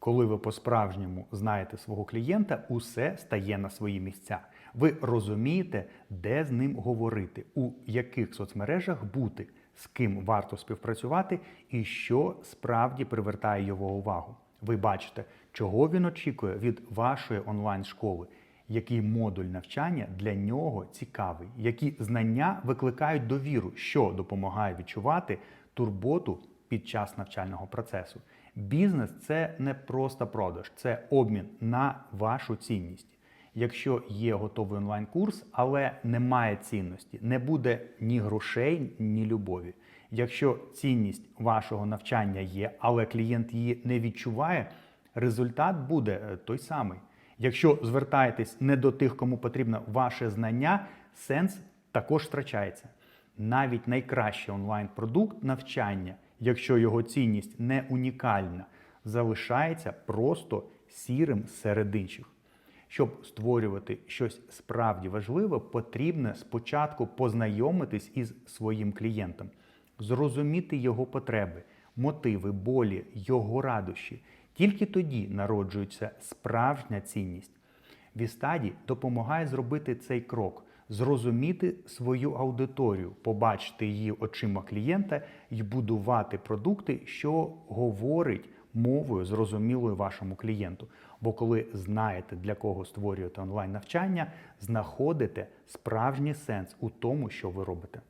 Коли ви по-справжньому знаєте свого клієнта, усе стає на свої місця. Ви розумієте, де з ним говорити, у яких соцмережах бути, з ким варто співпрацювати і що справді привертає його увагу. Ви бачите, чого він очікує від вашої онлайн-школи, який модуль навчання для нього цікавий, які знання викликають довіру, що допомагає відчувати турботу під час навчального процесу. Бізнес це не просто продаж, це обмін на вашу цінність. Якщо є готовий онлайн-курс, але немає цінності, не буде ні грошей, ні любові. Якщо цінність вашого навчання є, але клієнт її не відчуває, результат буде е, той самий. Якщо звертаєтесь не до тих, кому потрібно ваше знання, сенс також втрачається. Навіть найкращий онлайн-продукт навчання, якщо його цінність не унікальна, залишається просто сірим серед інших. Щоб створювати щось справді важливе, потрібно спочатку познайомитись із своїм клієнтом, зрозуміти його потреби, мотиви, болі, його радощі. Тільки тоді народжується справжня цінність. Вістаді допомагає зробити цей крок, зрозуміти свою аудиторію, побачити її очима клієнта і будувати продукти, що говорить мовою зрозумілою вашому клієнту. Бо коли знаєте, для кого створюєте онлайн навчання, знаходите справжній сенс у тому, що ви робите.